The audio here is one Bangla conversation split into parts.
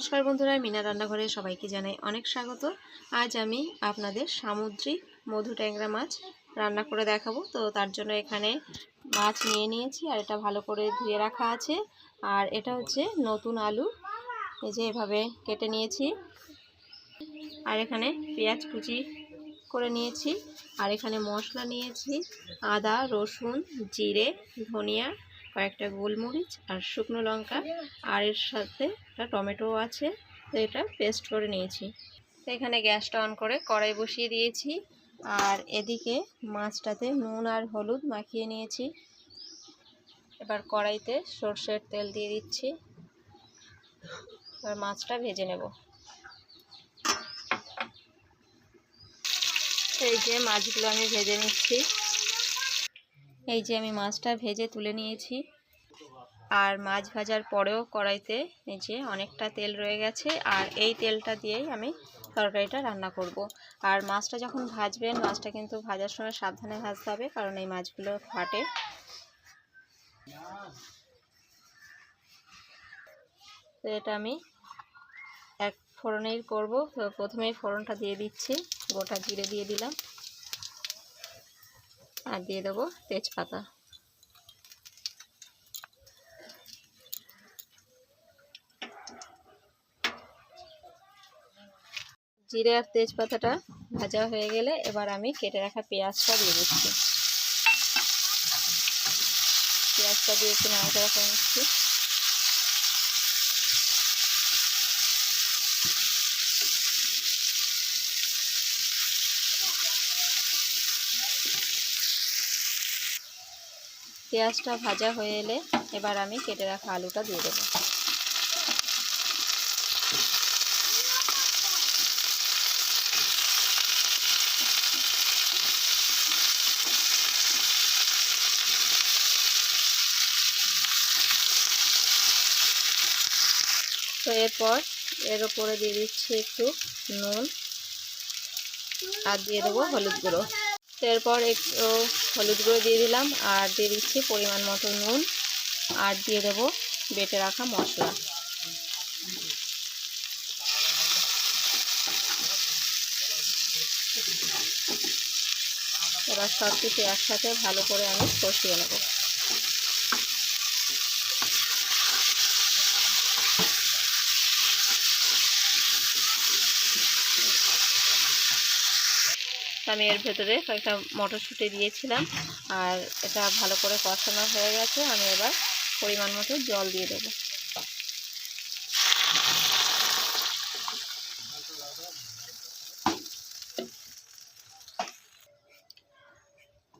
নমস্কার বন্ধুরা, মিনা রান্নাঘরে সবাইকে জানাই অনেক স্বাগত। আজ আমি আপনাদের সামুদ্রিক মধু ট্যাংরা মাছ রান্না করে দেখাবো। তো তার জন্য এখানে মাছ নিয়ে নিয়েছি আর এটা ভালো করে ধুয়ে রাখা আছে। আর এটা হচ্ছে নতুন আলু, এই যে এভাবে কেটে নিয়েছি। আর এখানে পেঁয়াজ কুচি করে নিয়েছি। আর এখানে মশলা নিয়েছি, আদা, রসুন, জিরে, ধনিয়া কয়েকটা গোলমরিচ আর শুকনো লঙ্কা আর এর সাথে একটা টমেটো আছে, তো এটা পেস্ট করে নিয়েছি। তো এখানে গ্যাসটা অন করে কড়াই বসিয়ে দিয়েছি আর এদিকে মাছটাতে নুন আর হলুদ মাখিয়ে নিয়েছি। এবার কড়াইতে সর্ষের তেল দিয়ে দিচ্ছি। এবার মাছটা ভেজে নেব। এই যে মাছগুলো আমি ভেজে নিচ্ছি। এই যে আমি মাছটা ভেজে তুলে নিয়েছি। আর মাছ ভাজার পরেও কড়াইতে এই যে অনেকটা তেল রয়ে গেছে, আর এই তেলটা দিয়েই আমি তরকারিটা রান্না করব। আর মাছটা যখন ভাজবেন, মাছটা কিন্তু ভাজার সময় সাবধানে ভাজতে হবে, কারণ এই মাছগুলো ফাটে। তো এটা আমি এক ফোড়নেই করব। তো প্রথমেই ফোড়নটা দিয়ে দিচ্ছি, গোটা জিরে দিয়ে দিলাম। আর দিয়ে দেবো তেজপাতা। জিরে আর তেজপাতাটা ভাজা হয়ে গেলে এবার আমি কেটে রাখা পেঁয়াজটা দিয়ে দিচ্ছি। পেঁয়াজটা দিয়ে একটু নাড়াচাড়া করে নিচ্ছি। পেঁয়াজটা ভাজা হয়ে এলে এবার আমি কেটে রাখা আলুটা দিয়ে দেবো। তো এরপর এর ওপরে দিয়ে দিচ্ছি একটু নুন আর দিয়ে দেবো হলুদ গুঁড়ো। এরপর একটু হলুদ গুঁড়ো দিয়ে দিলাম আর দিয়ে দিচ্ছি পরিমাণ মতো নুন আর দিয়ে দেবো বেটে রাখা মশলা। এবার সব কিছু একসাথে ভালো করে আমি কষিয়ে নেব। আমি এর ভেতরে কয়েকটা মটরশুঁটি দিয়েছিলাম। আর এটা ভালো করে কষানো হয়ে গেছে। আমি এবার পরিমাণ মতো জল দিয়ে দেব।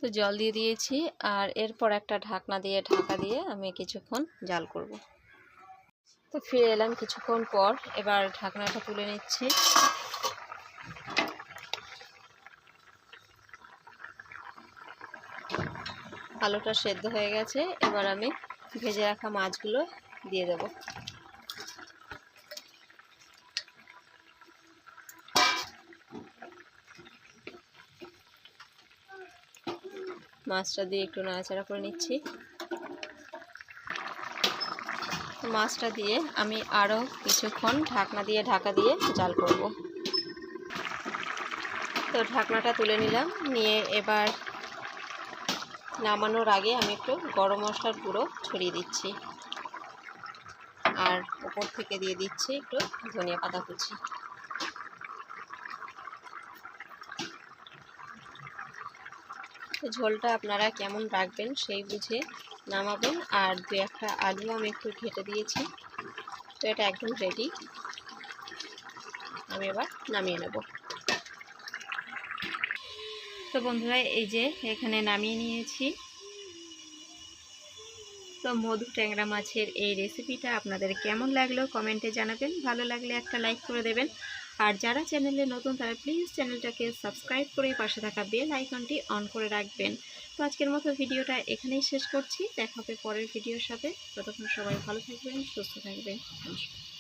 তো জল দিয়ে দিয়েছি। আর এরপর একটা ঢাকনা দিয়ে, ঢাকা দিয়ে আমি কিছুক্ষণ জাল করব। তো ফিরে এলাম কিছুক্ষণ পর। এবার ঢাকনাটা তুলে নিচ্ছি। আলুটা সেদ্ধ হয়ে গেছে, এবার আমি ভেজে রাখা মাছগুলো দিয়ে দেব। মাছটা দিয়ে একটু নাড়াচাড়া করে নিচ্ছি। মাছটা দিয়ে আমি আরও কিছুক্ষণ ঢাকনা দিয়ে ঢাকা দিয়ে জাল করব। তো ঢাকনাটা তুলে নিলাম, নিয়ে এবার নামানোর আগে আমি একটু গরম মশলার গুঁড়ো ছড়িয়ে দিচ্ছি। আর উপর থেকে দিয়ে দিচ্ছি একটু ধনিয়া পাতা কুচি। ঝোলটা আপনারা কেমন রাখবেন সেই বুঝে নামাবেন। আর দু একটা আলু আমি একটু ঘেটে দিয়েছি। তো এটা একদম রেডি আমি এবার নামিয়ে নেব। তো বন্ধুরা, এই যে এখানে নামিয়ে নিয়েছি। তো মধু ট্যাংরা মাছের এই রেসিপিটা আপনাদের কেমন লাগল কমেন্টে জানাবেন। ভালো লাগলে একটা লাইক করে দেবেন। আর যারা চ্যানেলে নতুন, তারা প্লিজ চ্যানেলটাকে সাবস্ক্রাইব করে পাশে থাকা বেল আইকনটি অন করে রাখবেন। তো আজকের মতো ভিডিওটা এখানেই শেষ করছি। দেখা হবে পরের ভিডিওর সাথে। ততক্ষণ সবাই ভালো থাকবেন, সুস্থ থাকবেন। নমস্কার